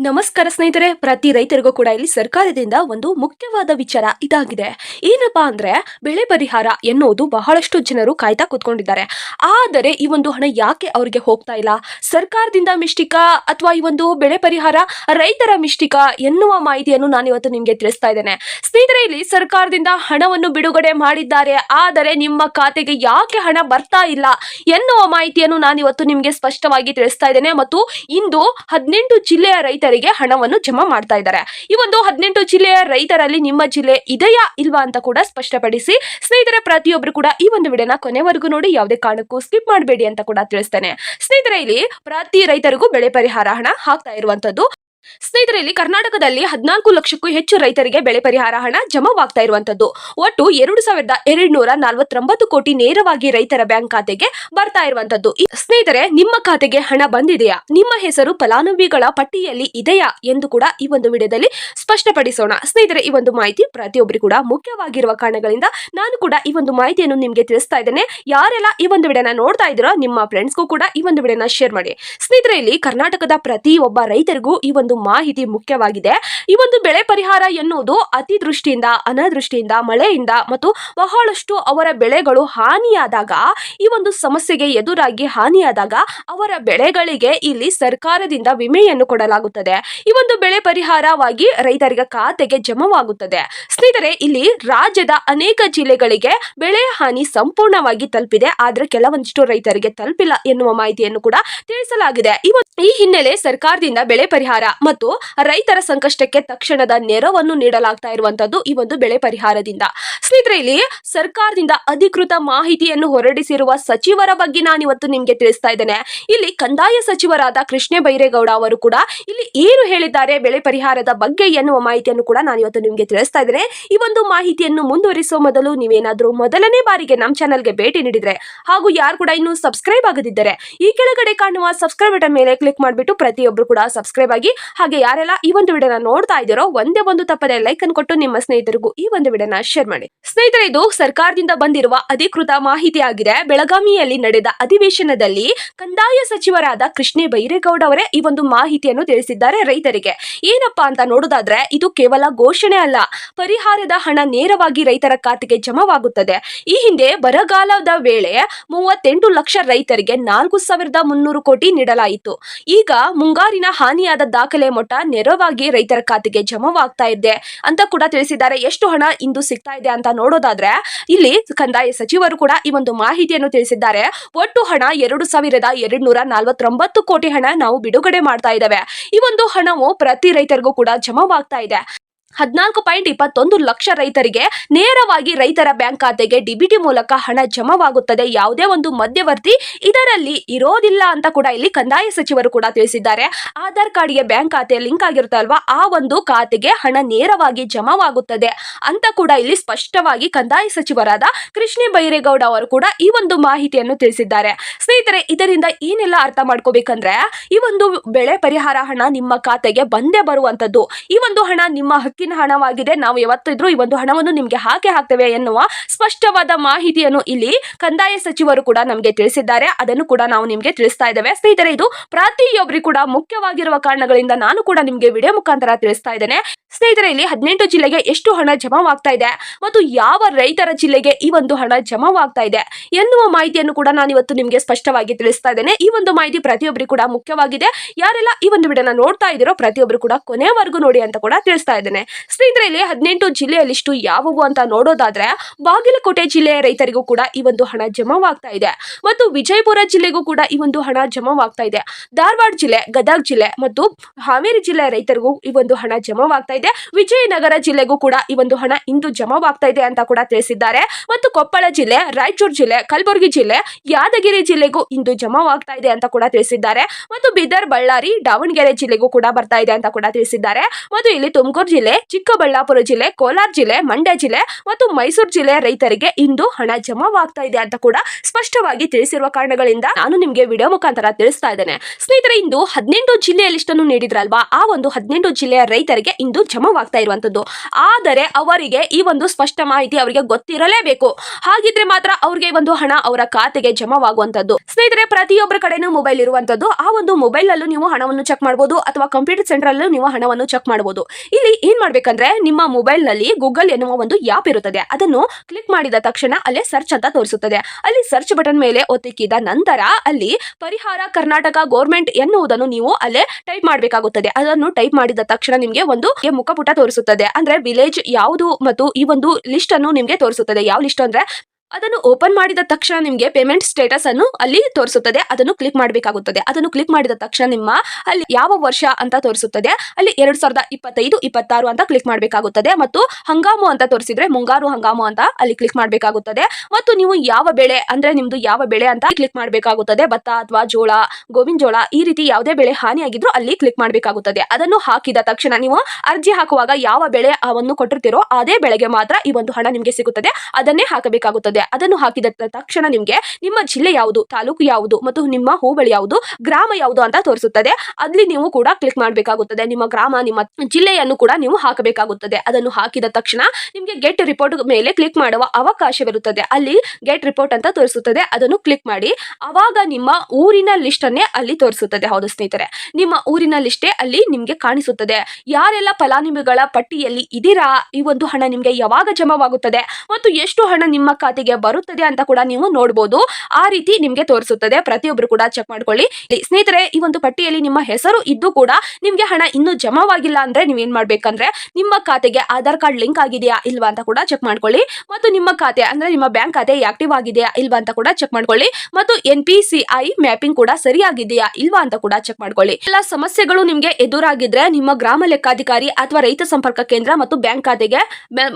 ನಮಸ್ಕಾರ ಸ್ನೇಹಿತರೆ, ಪ್ರತಿ ರೈತರಿಗೂ ಕೂಡ ಇಲ್ಲಿ ಸರ್ಕಾರದಿಂದ ಒಂದು ಮುಖ್ಯವಾದ ವಿಚಾರ ಇದಾಗಿದೆ. ಏನಪ್ಪಾ ಅಂದ್ರೆ, ಬೆಳೆ ಪರಿಹಾರ ಎನ್ನುವುದು ಬಹಳಷ್ಟು ಜನರು ಕಾಯ್ತಾ ಕೂತ್ಕೊಂಡಿದ್ದಾರೆ. ಆದರೆ ಈ ಒಂದು ಹಣ ಯಾಕೆ ಅವರಿಗೆ ಹೋಗ್ತಾ ಇಲ್ಲ? ಸರ್ಕಾರದಿಂದ ಮಿಷ್ಟಿಕ ಅಥವಾ ಈ ಒಂದು ಬೆಳೆ ಪರಿಹಾರ ರೈತರ ಮಿಷ್ಟಿಕ ಎನ್ನುವ ಮಾಹಿತಿಯನ್ನು ನಾನು ಇವತ್ತು ನಿಮಗೆ ತಿಳಿಸ್ತಾ ಇದ್ದೇನೆ. ಸ್ನೇಹಿತರೆ, ಇಲ್ಲಿ ಸರ್ಕಾರದಿಂದ ಹಣವನ್ನು ಬಿಡುಗಡೆ ಮಾಡಿದ್ದಾರೆ. ಆದರೆ ನಿಮ್ಮ ಖಾತೆಗೆ ಯಾಕೆ ಹಣ ಬರ್ತಾ ಇಲ್ಲ ಎನ್ನುವ ಮಾಹಿತಿಯನ್ನು ನಾನು ಇವತ್ತು ನಿಮಗೆ ಸ್ಪಷ್ಟವಾಗಿ ತಿಳಿಸ್ತಾ ಇದ್ದೇನೆ. ಮತ್ತು ಇಂದು ಹದಿನೆಂಟು ಜಿಲ್ಲೆಯ ರೈತರಿಗೆ ಹಣವನ್ನು ಜಮಾ ಮಾಡ್ತಾ ಇದ್ದಾರೆ. ಈ ಒಂದು ಹದಿನೆಂಟು ಜಿಲ್ಲೆಯ ರೈತರಲ್ಲಿ ನಿಮ್ಮ ಜಿಲ್ಲೆ ಇದೆಯಾ ಇಲ್ವಾ ಅಂತ ಕೂಡ ಸ್ಪಷ್ಟಪಡಿಸಿ ಸ್ನೇಹಿತರ ಪ್ರತಿಯೊಬ್ಬರು ಕೂಡ ಈ ಒಂದು ವಿಡಿಯೋನ ಕೊನೆವರೆಗೂ ನೋಡಿ ಯಾವುದೇ ಕಾರಣಕ್ಕೂ ಸ್ಕಿಪ್ ಮಾಡಬೇಡಿ ಅಂತ ಕೂಡ ತಿಳಿಸ್ತೇನೆ. ಸ್ನೇಹಿತರೆ, ಇಲ್ಲಿ ಪ್ರತಿ ರೈತರಿಗೂ ಬೆಳೆ ಪರಿಹಾರ ಹಣ ಹಾಕ್ತಾ ಇರುವಂತದ್ದು ಸ್ನೇಹಿತರೆ ಇಲ್ಲಿ ಕರ್ನಾಟಕದಲ್ಲಿ ಹದಿನಾಲ್ಕು ಲಕ್ಷಕ್ಕೂ ಹೆಚ್ಚು ರೈತರಿಗೆ ಬೆಳೆ ಪರಿಹಾರ ಹಣ ಜಮಾವಾಗ್ತಾ ಇರುವಂತದ್ದು ಒಟ್ಟು ಎರಡು ಸಾವಿರದ ಎರಡು ನೂರ ನಲವತ್ತೊಂಬತ್ತು ಕೋಟಿ ನೇರವಾಗಿ ರೈತರ ಬ್ಯಾಂಕ್ ಖಾತೆಗೆ ಬರ್ತಾ ಇರುವಂತದ್ದು ಸ್ನೇಹಿತರೆ, ನಿಮ್ಮ ಖಾತೆಗೆ ಹಣ ಬಂದಿದೆಯಾ? ನಿಮ್ಮ ಹೆಸರು, ಫಲಾನುಭವಿಗಳ ಪಟ್ಟಿಯಲ್ಲಿ ಇದೆಯಾ ಎಂದು ಕೂಡ ಈ ಒಂದು ವಿಡಿಯೋದಲ್ಲಿ ಸ್ಪಷ್ಟಪಡಿಸೋಣ. ಸ್ನೇಹಿತರೆ, ಈ ಒಂದು ಮಾಹಿತಿ ಪ್ರತಿಯೊಬ್ಬರು ಕೂಡ ಮುಖ್ಯವಾಗಿರುವ ಕಾರಣಗಳಿಂದ ನಾನು ಕೂಡ ಈ ಒಂದು ಮಾಹಿತಿಯನ್ನು ನಿಮಗೆ ತಿಳಿಸ್ತಾ ಇದ್ದೇನೆ. ಯಾರೆಲ್ಲ ಈ ಒಂದು ವಿಡಿಯೋನ ನೋಡ್ತಾ ಇದ್ದೀರೋ, ನಿಮ್ಮ ಫ್ರೆಂಡ್ಸ್ಗೂ ಕೂಡ ಈ ಒಂದು ವಿಡಿಯೋನ ಶೇರ್ ಮಾಡಿ. ಸ್ನೇಹಿತರೆ, ಇಲ್ಲಿ ಕರ್ನಾಟಕದ ಪ್ರತಿಯೊಬ್ಬ ರೈತರಿಗೂ ಈ ಒಂದು ಮಾಹಿತಿ ಮುಖ್ಯವಾಗಿದೆ. ಈ ಒಂದು ಬೆಳೆ ಪರಿಹಾರ ಎನ್ನುವುದು ಅತಿದೃಷ್ಟಿಯಿಂದ ಅನಾದೃಷ್ಟಿಯಿಂದ ಮಳೆಯಿಂದ ಮತ್ತು ಬಹಳಷ್ಟು ಅವರ ಬೆಳೆಗಳು ಹಾನಿಯಾದಾಗ, ಈ ಒಂದು ಸಮಸ್ಯೆಗೆ ಎದುರಾಗಿ ಹಾನಿಯಾದಾಗ ಅವರ ಬೆಳೆಗಳಿಗೆ ಇಲ್ಲಿ ಸರ್ಕಾರದಿಂದ ವಿಮೆಯನ್ನು ಕೊಡಲಾಗುತ್ತದೆ. ಈ ಒಂದು ಬೆಳೆ ಪರಿಹಾರವಾಗಿ ರೈತರಿಗೆ ಖಾತೆಗೆ ಜಮವಾಗುತ್ತದೆ. ಸ್ನೇಹಿತರೆ, ಇಲ್ಲಿ ರಾಜ್ಯದ ಅನೇಕ ಜಿಲ್ಲೆಗಳಿಗೆ ಬೆಳೆ ಹಾನಿ ಸಂಪೂರ್ಣವಾಗಿ ತಲುಪಿದೆ. ಆದರೆ ಕೆಲವೊಂದಿಷ್ಟು ರೈತರಿಗೆ ತಲುಪಿಲ್ಲ ಎನ್ನುವ ಮಾಹಿತಿಯನ್ನು ಕೂಡ ತಿಳಿಸಲಾಗಿದೆ. ಈ ಹಿನ್ನೆಲೆ ಸರ್ಕಾರದಿಂದ ಬೆಳೆ ಪರಿಹಾರ ಮತ್ತು ರೈತರ ಸಂಕಷ್ಟಕ್ಕೆ ತಕ್ಷಣದ ನೆರವನ್ನು ನೀಡಲಾಗ್ತಾ ಇರುವಂತದ್ದು ಈ ಒಂದು ಬೆಳೆ ಪರಿಹಾರದಿಂದ. ಸ್ನೇಹಿತರೆ, ಇಲ್ಲಿ ಸರ್ಕಾರದಿಂದ ಅಧಿಕೃತ ಮಾಹಿತಿಯನ್ನು ಹೊರಡಿಸಿರುವ ಸಚಿವರ ಬಗ್ಗೆ ನಾನು ಇವತ್ತು ನಿಮ್ಗೆ ತಿಳಿಸ್ತಾ ಇದ್ದೇನೆ. ಇಲ್ಲಿ ಕಂದಾಯ ಸಚಿವರಾದ ಕೃಷ್ಣ ಬೈರೇಗೌಡ ಅವರು ಕೂಡ ಇಲ್ಲಿ ಏನು ಹೇಳಿದ್ದಾರೆ, ಬೆಳೆ ಪರಿಹಾರದ ಬಗ್ಗೆ ಎನ್ನುವ ಮಾಹಿತಿಯನ್ನು ಕೂಡ ನಾನು ಇವತ್ತು ನಿಮ್ಗೆ ತಿಳಿಸ್ತಾ ಇದ್ದೇನೆ. ಈ ಒಂದು ಮಾಹಿತಿಯನ್ನು ಮುಂದುವರಿಸುವ ಮೊದಲು ನೀವೇನಾದ್ರೂ ಮೊದಲನೇ ಬಾರಿಗೆ ನಮ್ಮ ಚಾನಲ್ಗೆ ಭೇಟಿ ನೀಡಿದ್ರೆ ಹಾಗೂ ಯಾರು ಕೂಡ ಇನ್ನೂ ಸಬ್ಸ್ಕ್ರೈಬ್ ಆಗದಿದ್ದರೆ, ಈ ಕೆಳಗಡೆ ಕಾಣುವ ಸಬ್ಸ್ಕ್ರೈಬ್ ಬಟನ್ ಮೇಲೆ ಕ್ಲಿಕ್ ಮಾಡಿಬಿಟ್ಟು ಪ್ರತಿಯೊಬ್ಬರು ಕೂಡ ಸಬ್ಸ್ಕ್ರೈಬ್ ಆಗಿ, ಹಾಗೆ ಯಾರೆಲ್ಲ ಈ ಒಂದು ವಿಡಿಯೋನ ನೋಡ್ತಾ ಇದ್ದೀರೋ, ಒಂದೇ ಒಂದು ತಪ್ಪದೆ ಲೈಕ್ ಅನ್ನು ಕೊಟ್ಟು ನಿಮ್ಮ ಸ್ನೇಹಿತರಿಗೂ ಈ ಒಂದು ವಿಡಿಯೋನ ಶೇರ್ ಮಾಡಿ. ಸ್ನೇಹಿತರೆ, ಇದು ಸರ್ಕಾರದಿಂದ ಬಂದಿರುವ ಅಧಿಕೃತ ಮಾಹಿತಿ ಆಗಿದೆ ಬೆಳಗಾವಿಯಲ್ಲಿ ನಡೆದ ಅಧಿವೇಶನದಲ್ಲಿ ಕಂದಾಯ ಸಚಿವರಾದ ಕೃಷ್ಣ ಬೈರೇಗೌಡ ಅವರೇ ಈ ಒಂದು ಮಾಹಿತಿಯನ್ನು ತಿಳಿಸಿದ್ದಾರೆ ರೈತರಿಗೆ. ಏನಪ್ಪಾ ಅಂತ ನೋಡೋದಾದ್ರೆ, ಇದು ಕೇವಲ ಘೋಷಣೆ ಅಲ್ಲ, ಪರಿಹಾರದ ಹಣ ನೇರವಾಗಿ ರೈತರ ಖಾತೆಗೆ ಜಮವಾಗುತ್ತದೆ. ಈ ಹಿಂದೆ ಬರಗಾಲದ ವೇಳೆ ಮೂವತ್ತೆಂಟು ಲಕ್ಷ ರೈತರಿಗೆ ನಾಲ್ಕು ಸಾವಿರದ ಮುನ್ನೂರು ಕೋಟಿ ನೀಡಲಾಯಿತು. ಈಗ ಮುಂಗಾರಿನ ಹಾನಿಯಾದ ದಾಖಲೆ ಮೊಟ್ಟ ನೇರವಾಗಿ ರೈತರ ಖಾತೆಗೆ ಜಮವಾಗ್ತಾ ಇದೆ ಅಂತ ಕೂಡ ತಿಳಿಸಿದ್ದಾರೆ. ಎಷ್ಟು ಹಣ ಇಂದು ಸಿಗ್ತಾ ಇದೆ ಅಂತ ನೋಡೋದಾದ್ರೆ ಇಲ್ಲಿ ಕಂದಾಯ ಸಚಿವರು ಕೂಡ ಈ ಒಂದು ಮಾಹಿತಿಯನ್ನು ತಿಳಿಸಿದ್ದಾರೆ. ಒಟ್ಟು ಹಣ ಎರಡು ಸಾವಿರದ ಎರಡು ನೂರ ನಲವತ್ತೊಂಬತ್ತು ಕೋಟಿ ಹಣ ನಾವು ಬಿಡುಗಡೆ ಮಾಡ್ತಾ ಇದ್ದೇವೆ. ಈ ಒಂದು ಹಣವು ಪ್ರತಿ ರೈತರಿಗೂ ಕೂಡ ಜಮವಾಗ್ತಾ ಇದೆ. ಹದಿನಾಲ್ಕು ಪಾಯಿಂಟ್ ಇಪ್ಪತ್ತೊಂದು ಲಕ್ಷ ರೈತರಿಗೆ ನೇರವಾಗಿ ರೈತರ ಬ್ಯಾಂಕ್ ಖಾತೆಗೆ ಡಿಬಿಟಿ ಮೂಲಕ ಹಣ ಜಮವಾಗುತ್ತದೆ. ಯಾವುದೇ ಒಂದು ಮಧ್ಯವರ್ತಿ ಇದರಲ್ಲಿ ಇರೋದಿಲ್ಲ ಅಂತ ಕೂಡ ಇಲ್ಲಿ ಕಂದಾಯ ಸಚಿವರು ಕೂಡ ತಿಳಿಸಿದ್ದಾರೆ. ಆಧಾರ್ ಕಾರ್ಡ್ಗೆ ಬ್ಯಾಂಕ್ ಖಾತೆ ಲಿಂಕ್ ಆಗಿರುತ್ತಲ್ವಾ? ಆ ಒಂದು ಖಾತೆಗೆ ಹಣ ನೇರವಾಗಿ ಜಮವಾಗುತ್ತದೆ ಅಂತ ಕೂಡ ಇಲ್ಲಿ ಸ್ಪಷ್ಟವಾಗಿ ಕಂದಾಯ ಸಚಿವರಾದ ಕೃಷ್ಣ ಬೈರೇಗೌಡ ಅವರು ಕೂಡ ಈ ಒಂದು ಮಾಹಿತಿಯನ್ನು ತಿಳಿಸಿದ್ದಾರೆ. ಸ್ನೇಹಿತರೆ, ಇದರಿಂದ ಏನೆಲ್ಲ ಅರ್ಥ ಮಾಡ್ಕೋಬೇಕಂದ್ರೆ, ಈ ಒಂದು ಬೆಳೆ ಪರಿಹಾರ ಹಣ ನಿಮ್ಮ ಖಾತೆಗೆ ಬಂದೇ ಬರುವಂತದ್ದು ಈ ಒಂದು ಹಣ ನಿಮ್ಮ ಹಕ್ಕಿನ ಹಣವಾಗಿದೆ. ನಾವು ಯಾವತ್ತಿದ್ರೂ ಈ ಒಂದು ಹಣವನ್ನು ನಿಮಗೆ ಹಾಕಿ ಹಾಕ್ತೇವೆ ಎನ್ನುವ ಸ್ಪಷ್ಟವಾದ ಮಾಹಿತಿಯನ್ನು ಇಲ್ಲಿ ಕಂದಾಯ ಸಚಿವರು ಕೂಡ ನಮಗೆ ತಿಳಿಸಿದ್ದಾರೆ. ಅದನ್ನು ಕೂಡ ನಾವು ನಿಮಗೆ ತಿಳಿಸ್ತಾ ಇದ್ದೇವೆ. ಸ್ನೇಹಿತರೆ, ಇದು ಪ್ರತಿಯೊಬ್ಬರಿಗೂ ಕೂಡ ಮುಖ್ಯವಾಗಿರುವ ಕಾರಣಗಳಿಂದ ನಾನು ಕೂಡ ನಿಮಗೆ ವಿಡಿಯೋ ಮುಖಾಂತರ ತಿಳಿಸ್ತಾ ಇದ್ದೇನೆ. ಸ್ನೇಹಿತರೆ, ಇಲ್ಲಿ ಹದಿನೆಂಟು ಜಿಲ್ಲೆಗೆ ಎಷ್ಟು ಹಣ ಜಮಾವಾಗ್ತಾ ಇದೆ ಮತ್ತು ಯಾವ ರೈತರ ಜಿಲ್ಲೆಗೆ ಈ ಒಂದು ಹಣ ಜಮಾವಾಗ್ತಾ ಇದೆ ಎನ್ನುವ ಮಾಹಿತಿಯನ್ನು ಕೂಡ ನಾನು ಇವತ್ತು ನಿಮಗೆ ಸ್ಪಷ್ಟವಾಗಿ ತಿಳಿಸ್ತಾ ಇದ್ದೇನೆ. ಈ ಒಂದು ಮಾಹಿತಿ ಪ್ರತಿಯೊಬ್ಬರಿಗೂ ಕೂಡ ಮುಖ್ಯವಾಗಿದೆ. ಯಾರೆಲ್ಲ ಈ ಒಂದು ವಿಡಿಯೋನ ನೋಡ್ತಾ ಇದ್ದೀರೋ ಪ್ರತಿಯೊಬ್ಬರು ಕೂಡ ಕೊನೆವರೆಗೂ ನೋಡಿ ಅಂತ ಕೂಡ ತಿಳಿಸ್ತಾ ಇದ್ದೇನೆ. ಸ್ನೇಹಿತರೆ ಇಲ್ಲಿ ಹದಿನೆಂಟು ಜಿಲ್ಲೆಯಲ್ಲಿಷ್ಟು ಯಾವುವು ಅಂತ ನೋಡೋದಾದ್ರೆ ಬಾಗಲಕೋಟೆ ಜಿಲ್ಲೆಯ ರೈತರಿಗೂ ಕೂಡ ಈ ಒಂದು ಹಣ ಜಮಾವಾಗ್ತಾ ಇದೆ. ಮತ್ತು ವಿಜಯಪುರ ಜಿಲ್ಲೆಗೂ ಕೂಡ ಈ ಒಂದು ಹಣ ಜಮಾವಾಗ್ತಾ ಇದೆ. ಧಾರವಾಡ ಜಿಲ್ಲೆ, ಗದಗ ಜಿಲ್ಲೆ ಮತ್ತು ಹಾವೇರಿ ಜಿಲ್ಲೆಯ ರೈತರಿಗೂ ಈ ಒಂದು ಹಣ ಜಮಾವಾಗ್ತಾ ಇದೆ. ವಿಜಯನಗರ ಜಿಲ್ಲೆಗೂ ಕೂಡ ಈ ಒಂದು ಹಣ ಇಂದು ಜಮಾವಾಗ್ತಾ ಇದೆ ಅಂತ ಕೂಡ ತಿಳಿಸಿದ್ದಾರೆ. ಮತ್ತು ಕೊಪ್ಪಳ ಜಿಲ್ಲೆ, ರಾಯಚೂರು ಜಿಲ್ಲೆ, ಕಲಬುರಗಿ ಜಿಲ್ಲೆ, ಯಾದಗಿರಿ ಜಿಲ್ಲೆಗೂ ಇಂದು ಜಮಾವಾಗ್ತಾ ಇದೆ ಅಂತ ಕೂಡ ತಿಳಿಸಿದ್ದಾರೆ. ಮತ್ತು ಬೀದರ್, ಬಳ್ಳಾರಿ, ದಾವಣಗೆರೆ ಜಿಲ್ಲೆಗೂ ಕೂಡ ಬರ್ತಾ ಇದೆ ಅಂತ ಕೂಡ ತಿಳಿಸಿದ್ದಾರೆ. ಮತ್ತು ಇಲ್ಲಿ ತುಮಕೂರು ಜಿಲ್ಲೆ ಚಿಕ್ಕಬಳ್ಳಾಪುರ ಜಿಲ್ಲೆ, ಕೋಲಾರ ಜಿಲ್ಲೆ, ಮಂಡ್ಯ ಜಿಲ್ಲೆ ಮತ್ತು ಮೈಸೂರು ಜಿಲ್ಲೆಯ ರೈತರಿಗೆ ಇಂದು ಹಣ ಜಮಾವಾಗ್ತಾ ಇದೆ ಅಂತ ಕೂಡ ಸ್ಪಷ್ಟವಾಗಿ ತಿಳಿಸಿರುವ ಕಾರಣಗಳಿಂದ ನಾನು ನಿಮಗೆ ವಿಡಿಯೋ ಮುಖಾಂತರ ತಿಳಿಸ್ತಾ ಇದ್ದೇನೆ. ಸ್ನೇಹಿತರೆ, ಇಂದು ಹದಿನೆಂಟು ಜಿಲ್ಲೆಯ ಲಿಸ್ಟನ್ನು ನೀಡಿದ್ರಲ್ವಾ? ಆ ಒಂದು ಹದಿನೆಂಟು ಜಿಲ್ಲೆಯ ರೈತರಿಗೆ ಇಂದು ಜಮಾವಾಗ್ತಾ ಇರುವಂತದ್ದು ಆದರೆ ಅವರಿಗೆ ಈ ಒಂದು ಸ್ಪಷ್ಟ ಮಾಹಿತಿ ಅವರಿಗೆ ಗೊತ್ತಿರಲೇಬೇಕು. ಹಾಗಿದ್ರೆ ಮಾತ್ರ ಅವ್ರಿಗೆ ಒಂದು ಹಣ ಅವರ ಖಾತೆಗೆ ಜಮಾವಾಗುವಂತದ್ದು ಸ್ನೇಹಿತರೆ, ಪ್ರತಿಯೊಬ್ಬರ ಕಡೆನೂ ಮೊಬೈಲ್ ಇರುವಂತದ್ದು ಆ ಒಂದು ಮೊಬೈಲ್ ಅಲ್ಲೂ ನೀವು ಹಣವನ್ನು ಚೆಕ್ ಮಾಡಬಹುದು ಅಥವಾ ಕಂಪ್ಯೂಟರ್ ಸೆಂಟರ್ ಅಲ್ಲೂ ನೀವು ಹಣವನ್ನು ಚೆಕ್ ಮಾಡಬಹುದು ಇಲ್ಲಿ ಏನ್ ಮಾಡ್ಬೇಕಂದ್ರೆ ನಿಮ್ಮ ಮೊಬೈಲ್ನಲ್ಲಿ ಗೂಗಲ್ ಎನ್ನುವ ಒಂದು ಆ್ಯಪ್ ಇರುತ್ತದೆ. ಅದನ್ನು ಕ್ಲಿಕ್ ಮಾಡಿದ ತಕ್ಷಣ ಅಲ್ಲೇ ಸರ್ಚ್ ಅಂತ ತೋರಿಸುತ್ತದೆ. ಅಲ್ಲಿ ಸರ್ಚ್ ಬಟನ್ ಮೇಲೆ ಒತ್ತಿಕ್ಕಿದ ನಂತರ ಅಲ್ಲಿ ಪರಿಹಾರ ಕರ್ನಾಟಕ ಗೋರ್ಮೆಂಟ್ ಎನ್ನುವುದನ್ನು ನೀವು ಅಲ್ಲೇ ಟೈಪ್ ಮಾಡಬೇಕಾಗುತ್ತದೆ. ಅದನ್ನು ಟೈಪ್ ಮಾಡಿದ ತಕ್ಷಣ ನಿಮಗೆ ಒಂದು ಮುಖಪುಟ ತೋರಿಸುತ್ತದೆ. ಅಂದ್ರೆ ವಿಲೇಜ್ ಯಾವುದು ಮತ್ತು ಈ ಒಂದು ಲಿಸ್ಟ್ ಅನ್ನು ನಿಮಗೆ ತೋರಿಸುತ್ತದೆ. ಯಾವ ಲಿಸ್ಟ್ ಅಂದ್ರೆ ಅದನ್ನು ಓಪನ್ ಮಾಡಿದ ತಕ್ಷಣ ನಿಮಗೆ ಪೇಮೆಂಟ್ ಸ್ಟೇಟಸ್ ಅನ್ನು ಅಲ್ಲಿ ತೋರಿಸುತ್ತದೆ. ಅದನ್ನು ಕ್ಲಿಕ್ ಮಾಡಬೇಕಾಗುತ್ತದೆ. ಅದನ್ನು ಕ್ಲಿಕ್ ಮಾಡಿದ ತಕ್ಷಣ ನಿಮ್ಮ ಅಲ್ಲಿ ಯಾವ ವರ್ಷ ಅಂತ ತೋರಿಸುತ್ತದೆ. ಅಲ್ಲಿ ಎರಡ್ ಸಾವಿರದ ಇಪ್ಪತ್ತೈದು, ಇಪ್ಪತ್ತಾರು ಅಂತ ಕ್ಲಿಕ್ ಮಾಡಬೇಕಾಗುತ್ತದೆ. ಮತ್ತು ಹಂಗಾಮು ಅಂತ ತೋರಿಸಿದ್ರೆ ಮುಂಗಾರು ಹಂಗಾಮು ಅಂತ ಅಲ್ಲಿ ಕ್ಲಿಕ್ ಮಾಡಬೇಕಾಗುತ್ತದೆ. ಮತ್ತು ನೀವು ಯಾವ ಬೆಳೆ ಅಂದ್ರೆ ನಿಮ್ದು ಯಾವ ಬೆಳೆ ಅಂತ ಕ್ಲಿಕ್ ಮಾಡಬೇಕಾಗುತ್ತದೆ. ಭತ್ತ ಅಥವಾ ಜೋಳ, ಗೋವಿನ ಜೋಳ ಈ ರೀತಿ ಯಾವುದೇ ಬೆಳೆ ಹಾನಿಯಾಗಿದ್ರು ಅಲ್ಲಿ ಕ್ಲಿಕ್ ಮಾಡಬೇಕಾಗುತ್ತದೆ. ಅದನ್ನು ಹಾಕಿದ ತಕ್ಷಣ ನೀವು ಅರ್ಜಿ ಹಾಕುವಾಗ ಯಾವ ಬೆಳೆ ಅವನ್ನು ಕೊಟ್ಟಿರ್ತೀರೋ ಅದೇ ಬೆಳೆಗೆ ಮಾತ್ರ ಈ ಒಂದು ಹಣ ನಿಮಗೆ ಸಿಗುತ್ತದೆ. ಅದನ್ನೇ ಹಾಕಬೇಕಾಗುತ್ತದೆ. ಅದನ್ನು ಹಾಕಿದ ತಕ್ಷಣ ನಿಮಗೆ ನಿಮ್ಮ ಜಿಲ್ಲೆ ಯಾವುದು, ತಾಲೂಕು ಯಾವುದು ಮತ್ತು ನಿಮ್ಮ ಹೋಬಳಿ ಯಾವುದು, ಗ್ರಾಮ ಯಾವುದು ಅಂತ ತೋರಿಸುತ್ತದೆ. ಅಲ್ಲಿ ನೀವು ಕೂಡ ಕ್ಲಿಕ್ ಮಾಡಬೇಕಾಗುತ್ತದೆ. ನಿಮ್ಮ ಗ್ರಾಮ, ನಿಮ್ಮ ಜಿಲ್ಲೆಯನ್ನು ಕೂಡ ನೀವು ಹಾಕಬೇಕಾಗುತ್ತದೆ. ಅದನ್ನು ಹಾಕಿದ ತಕ್ಷಣ ನಿಮಗೆ ಗೆಟ್ ರಿಪೋರ್ಟ್ ಮೇಲೆ ಕ್ಲಿಕ್ ಮಾಡುವ ಅವಕಾಶವಿರುತ್ತದೆ. ಅಲ್ಲಿ ಗೆಟ್ ರಿಪೋರ್ಟ್ ಅಂತ ತೋರಿಸುತ್ತದೆ. ಅದನ್ನು ಕ್ಲಿಕ್ ಮಾಡಿ. ಅವಾಗ ನಿಮ್ಮ ಊರಿನ ಲಿಸ್ಟ್ ಅನ್ನೇ ಅಲ್ಲಿ ತೋರಿಸುತ್ತದೆ. ಹೌದು ಸ್ನೇಹಿತರೆ. ನಿಮ್ಮ ಊರಿನ ಲಿಸ್ಟೇ ಅಲ್ಲಿ ನಿಮ್ಗೆ ಕಾಣಿಸುತ್ತದೆ. ಯಾರೆಲ್ಲ ಫಲಾನುಭವಿಗಳ ಪಟ್ಟಿಯಲ್ಲಿ ಇದೀರಾ? ಈ ಒಂದು ಹಣ ನಿಮ್ಗೆ ಯಾವಾಗ ಜಮಾವಾಗುತ್ತದೆ? ಮತ್ತು ಎಷ್ಟು ಹಣ ನಿಮ್ಮ ಖಾತೆಗೆ ಬರುತ್ತದೆ ಅಂತ ಕೂಡ ನೀವು ನೋಡಬಹುದು ಆ ರೀತಿ ನಿಮಗೆ ತೋರಿಸುತ್ತದೆ. ಪ್ರತಿಯೊಬ್ಬರು ಕೂಡ ಚೆಕ್ ಮಾಡ್ಕೊಳ್ಳಿ. ಸ್ನೇಹಿತರೆ, ಈ ಒಂದು ಪಟ್ಟಿಯಲ್ಲಿ ನಿಮ್ಮ ಹೆಸರು ಇದ್ದು ಕೂಡ ನಿಮ್ಗೆ ಹಣ ಇನ್ನೂ ಜಮಾವಾಗಿಲ್ಲ ಅಂದ್ರೆ ನೀವೇನ್ ಮಾಡ್ಬೇಕಂದ್ರೆ ನಿಮ್ಮ ಖಾತೆಗೆ ಆಧಾರ್ ಕಾರ್ಡ್ ಲಿಂಕ್ ಆಗಿದೆಯಾ ಇಲ್ವಾ ಅಂತ ಕೂಡ ಚೆಕ್ ಮಾಡ್ಕೊಳ್ಳಿ. ಮತ್ತು ನಿಮ್ಮ ಖಾತೆ ಅಂದ್ರೆ ನಿಮ್ಮ ಬ್ಯಾಂಕ್ ಖಾತೆ ಆಕ್ಟಿವ್ ಆಗಿದೆಯಾ ಇಲ್ವಾ ಅಂತ ಕೂಡ ಚೆಕ್ ಮಾಡ್ಕೊಳ್ಳಿ. ಮತ್ತು ಎನ್ ಮ್ಯಾಪಿಂಗ್ ಕೂಡ ಸರಿಯಾಗಿದೆಯಾ ಇಲ್ವಾ ಅಂತ ಕೂಡ ಚೆಕ್ ಮಾಡ್ಕೊಳ್ಳಿ. ಎಲ್ಲ ಸಮಸ್ಯೆಗಳು ನಿಮಗೆ ಎದುರಾಗಿದ್ರೆ ನಿಮ್ಮ ಗ್ರಾಮ ಲೆಕ್ಕಾಧಿಕಾರಿ ಅಥವಾ ರೈತ ಸಂಪರ್ಕ ಕೇಂದ್ರ ಮತ್ತು ಬ್ಯಾಂಕ್ ಖಾತೆಗೆ,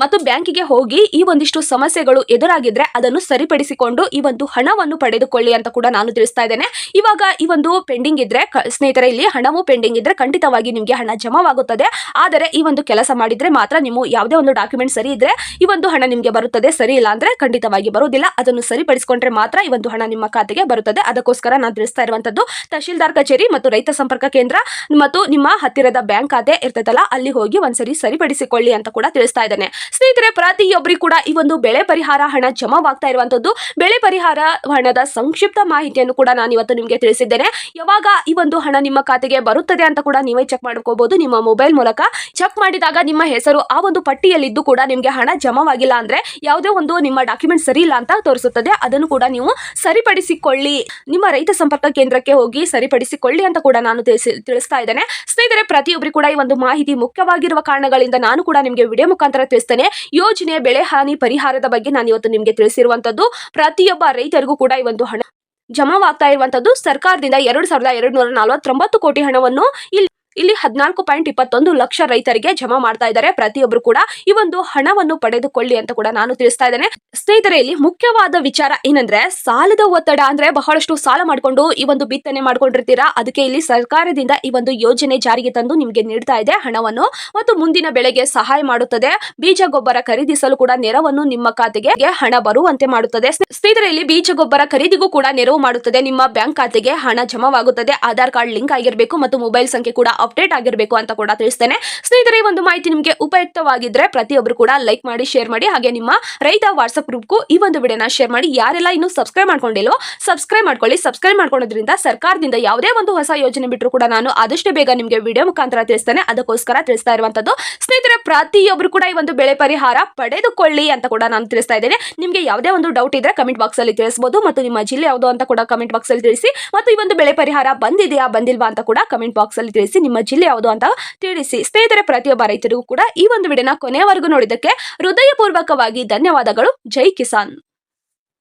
ಮತ್ತು ಬ್ಯಾಂಕಿಗೆ ಹೋಗಿ ಈ ಒಂದಿಷ್ಟು ಸಮಸ್ಯೆಗಳು ಎದುರಾಗಿದ್ರೆ ಅದನ್ನು ಸರಿಪಡಿಸಿಕೊಂಡು ಈ ಒಂದು ಹಣವನ್ನು ಪಡೆದುಕೊಳ್ಳಿ ಅಂತ ಕೂಡ ನಾನು ತಿಳಿಸ್ತಾ ಇದ್ದೇನೆ. ಇವಾಗ ಈ ಒಂದು ಪೆಂಡಿಂಗ್ ಇದ್ರೆ ಸ್ನೇಹಿತರೆ, ಇಲ್ಲಿ ಹಣವು ಪೆಂಡಿಂಗ್ ಇದ್ರೆ ಖಂಡಿತವಾಗಿ ನಿಮಗೆ ಹಣ ಜಮಾವಾಗುತ್ತದೆ. ಆದರೆ ಈ ಒಂದು ಕೆಲಸ ಮಾಡಿದ್ರೆ ಮಾತ್ರ ನೀವು ಯಾವುದೇ ಒಂದು ಡಾಕ್ಯುಮೆಂಟ್ ಸರಿ ಇದ್ರೆ ಈ ಒಂದು ಹಣ ನಿಮಗೆ ಬರುತ್ತದೆ. ಸರಿ ಇಲ್ಲ ಅಂದ್ರೆ ಖಂಡಿತವಾಗಿ ಬರುವುದಿಲ್ಲ. ಅದನ್ನು ಸರಿಪಡಿಸಿಕೊಂಡ್ರೆ ಮಾತ್ರ ಈ ಒಂದು ಹಣ ನಿಮ್ಮ ಖಾತೆಗೆ ಬರುತ್ತದೆ. ಅದಕ್ಕೋಸ್ಕರ ನಾನು ತಿಳಿಸ್ತಾ ಇರುವಂತದ್ದು, ತಹಶೀಲ್ದಾರ್ ಕಚೇರಿ ಮತ್ತು ರೈತ ಸಂಪರ್ಕ ಕೇಂದ್ರ ಮತ್ತು ನಿಮ್ಮ ಹತ್ತಿರದ ಬ್ಯಾಂಕ್ ಖಾತೆ ಇರ್ತದಲ್ಲ ಅಲ್ಲಿ ಹೋಗಿ ಒಂದ್ಸರಿ ಸರಿಪಡಿಸಿಕೊಳ್ಳಿ ಅಂತ ಕೂಡ ತಿಳಿಸ್ತಾ ಇದ್ದೇನೆ. ಸ್ನೇಹಿತರೆ, ಪ್ರತಿಯೊಬ್ಬರಿಗೂ ಕೂಡ ಈ ಒಂದು ಬೆಳೆ ಪರಿಹಾರ ಹಣ ಜಮಾವಾಗ್ತಾ ಇರುವಂತದ್ದು. ಬೆಳೆ ಪರಿಹಾರ ಹಣದ ಸಂಕ್ಷಿಪ್ತ ಮಾಹಿತಿಯನ್ನು ಕೂಡ ನಾನು ಇವತ್ತು ನಿಮಗೆ ತಿಳಿಸಿದ್ದೇನೆ. ಯಾವಾಗ ಈ ಒಂದು ಹಣ ನಿಮ್ಮ ಖಾತೆಗೆ ಬರುತ್ತದೆ ಅಂತ ಕೂಡ ನೀವೇ ಚೆಕ್ ಮಾಡ್ಕೋಬಹುದು ನಿಮ್ಮ ಮೊಬೈಲ್ ಮೂಲಕ ಚೆಕ್ ಮಾಡಿದಾಗ ನಿಮ್ಮ ಹೆಸರು ಆ ಒಂದು ಪಟ್ಟಿಯಲ್ಲಿದ್ದು ಕೂಡ ನಿಮಗೆ ಹಣ ಜಮಾವಾಗಿಲ್ಲ ಅಂದ್ರೆ ಯಾವುದೇ ಒಂದು ನಿಮ್ಮ ಡಾಕ್ಯುಮೆಂಟ್ ಸರಿ ಇಲ್ಲ ಅಂತ ತೋರಿಸುತ್ತದೆ. ಅದನ್ನು ಕೂಡ ನೀವು ಸರಿಪಡಿಸಿಕೊಳ್ಳಿ. ನಿಮ್ಮ ರೈತ ಸಂಪರ್ಕ ಕೇಂದ್ರಕ್ಕೆ ಹೋಗಿ ಸರಿಪಡಿಸಿಕೊಳ್ಳಿ ಅಂತ ಕೂಡ ನಾನು ತಿಳಿಸಿ, ತಿಳಿಸ್ತಾ ಇದ್ದೇನೆ. ಸ್ನೇಹಿತರೆ ಪ್ರತಿಯೊಬ್ಬರು ಕೂಡ ಈ ಒಂದು ಮಾಹಿತಿ ಮುಖ್ಯವಾಗಿರುವ ಕಾರಣಗಳಿಂದ ನಾನು ಕೂಡ ನಿಮಗೆ ವಿಡಿಯೋ ಮುಖಾಂತರ ತಿಳಿಸ್ತೇನೆ. ಯೋಜನೆ, ಬೆಳೆ ಹಾನಿ ಪರಿಹಾರದ ಬಗ್ಗೆ ನಾನು ಇವತ್ತು ನಿಮಗೆ ತಿಳಿಸಿರುವಂತದ್ದು, ಪ್ರತಿಯೊಬ್ಬ ರೈತರಿಗೂ ಕೂಡ ಈ ಒಂದು ಹಣ ಜಮಾವಾಗ್ತಾ ಇರುವಂತದ್ದು ಸರ್ಕಾರದಿಂದ ಎರಡು ಸಾವಿರದ ಎರಡು ನೂರ ನಲವತ್ತೊಂಬತ್ತು ಕೋಟಿ ಹಣವನ್ನು ಇಲ್ಲಿ ಇಲ್ಲಿ ಹದಿನಾಲ್ಕು ಪಾಯಿಂಟ್ ಇಪ್ಪತ್ತೊಂದು ಲಕ್ಷ ರೈತರಿಗೆ ಜಮಾ ಮಾಡ್ತಾ ಇದ್ದಾರೆ. ಪ್ರತಿಯೊಬ್ಬರು ಕೂಡ ಈ ಒಂದು ಹಣವನ್ನು ಪಡೆದುಕೊಳ್ಳಿ ಅಂತ ಕೂಡ ನಾನು ತಿಳಿಸ್ತಾ ಇದ್ದೇನೆ. ಸ್ನೇಹಿತರೆ, ಇಲ್ಲಿ ಮುಖ್ಯವಾದ ವಿಚಾರ ಏನಂದ್ರೆ, ಸಾಲದ ಒತ್ತಡ ಅಂದ್ರೆ ಬಹಳಷ್ಟು ಸಾಲ ಮಾಡಿಕೊಂಡು ಈ ಒಂದು ಬಿತ್ತನೆ ಮಾಡ್ಕೊಂಡಿರ್ತೀರಾ? ಅದಕ್ಕೆ ಇಲ್ಲಿ ಸರ್ಕಾರದಿಂದ ಈ ಒಂದು ಯೋಜನೆ ಜಾರಿಗೆ ತಂದು ನಿಮಗೆ ನೀಡ್ತಾ ಇದೆ ಹಣವನ್ನು. ಮತ್ತು ಮುಂದಿನ ಬೆಳೆಗೆ ಸಹಾಯ ಮಾಡುತ್ತದೆ. ಬೀಜ ಗೊಬ್ಬರ ಖರೀದಿಸಲು ಕೂಡ ನೆರವನ್ನು ನಿಮ್ಮ ಖಾತೆಗೆ ಹಣ ಬರುವಂತೆ ಮಾಡುತ್ತದೆ. ಸ್ನೇಹಿತರೆ, ಇಲ್ಲಿ ಬೀಜ ಗೊಬ್ಬರ ಖರೀದಿಗೂ ಕೂಡ ನೆರವು ಮಾಡುತ್ತದೆ. ನಿಮ್ಮ ಬ್ಯಾಂಕ್ ಖಾತೆಗೆ ಹಣ ಜಮಾವಾಗುತ್ತದೆ. ಆಧಾರ್ ಕಾರ್ಡ್ ಲಿಂಕ್ ಆಗಿರಬೇಕು ಮತ್ತು ಮೊಬೈಲ್ ಸಂಖ್ಯೆ ಕೂಡ ಅಪ್ಡೇಟ್ ಆಗಿರಬೇಕು ಅಂತ ಕೂಡ ತಿಳಿಸ್ತೇನೆ. ಸ್ನೇಹಿತರೆ, ಈ ಒಂದು ಮಾಹಿತಿ ನಿಮಗೆ ಉಪಯುಕ್ತವಾಗಿದ್ರೆ ಪ್ರತಿಯೊಬ್ಬರು ಕೂಡ ಲೈಕ್ ಮಾಡಿ, ಶೇರ್ ಮಾಡಿ, ಹಾಗೆ ನಿಮ್ಮ ರೈತ ವಾಟ್ಸ್ಆಪ್ ಗ್ರೂಪ್ಗೂ ಈ ಒಂದು ವಿಡಿಯೋನ ಶೇರ್ ಮಾಡಿ. ಯಾರೆಲ್ಲ ಇನ್ನೂ ಸಬ್ಸ್ಕ್ರೈಬ್ ಮಾಡ್ಕೊಂಡಿಲ್ಲೋ ಸಬ್ಸ್ಕ್ರೈಬ್ ಮಾಡ್ಕೊಳ್ಳಿ. ಸಬ್ಸ್ಕ್ರೈಬ್ ಮಾಡ್ಕೊಳ್ಳೋದ್ರಿಂದ ಸರ್ಕಾರದಿಂದ ಯಾವುದೇ ಒಂದು ಹೊಸ ಯೋಜನೆ ಬಿಟ್ಟರು ಕೂಡ ನಾನು ಆದಷ್ಟು ಬೇಗ ನಿಮಗೆ ವಿಡಿಯೋ ಮುಖಾಂತರ ತಿಳಿಸ್ತೇನೆ. ಅದಕ್ಕೋಸ್ಕರ ತಿಳಿಸ್ತಾ ಇರುವಂತದ್ದು, ಸ್ನೇಹಿತರೆ ಪ್ರತಿಯೊಬ್ಬರು ಕೂಡ ಈ ಒಂದು ಬೆಳೆ ಪರಿಹಾರ ಪಡೆದುಕೊಳ್ಳಿ ಅಂತ ಕೂಡ ನಾನು ತಿಳಿಸ್ತಾ ಇದ್ದೇನೆ. ನಿಮಗೆ ಯಾವುದೇ ಒಂದು ಡೌಟ್ ಇದ್ರೆ ಕಮೆಂಟ್ ಬಾಕ್ಸ್ ಅಲ್ಲಿ ತಿಳಿಸಬಹುದು ಮತ್ತು ನಿಮ್ಮ ಜಿಲ್ಲೆ ಯಾವುದು ಅಂತ ಕೂಡ ಕಮೆಂಟ್ ಬಾಕ್ಸ್ ಅಲ್ಲಿ ತಿಳಿಸಿ. ಮತ್ತು ಈ ಒಂದು ಬೆಳೆ ಪರಿಹಾರ ಬಂದಿದೆಯಾ, ಬಂದಿಲ್ವಾ ಅಂತ ಕೂಡ ಕಮೆಂಟ್ ಬಾಕ್ಸ್ ಅಲ್ಲಿ ತಿಳಿಸಿ. ನಿಮ್ಮ ಜಿಲ್ಲೆ ಯಾವುದು ಅಂತ ತಿಳಿಸಿ. ಸ್ನೇಹಿತರೆ, ಪ್ರತಿಯೊಬ್ಬ ರೈತರಿಗೂ ಕೂಡ ಈ ಒಂದು ವಿಡಿಯೋನ ಕೊನೆಯವರೆಗೂ ನೋಡಿದ್ದಕ್ಕೆ ಹೃದಯಪೂರ್ವಕವಾಗಿ ಧನ್ಯವಾದಗಳು. ಜೈ ಕಿಸಾನ್.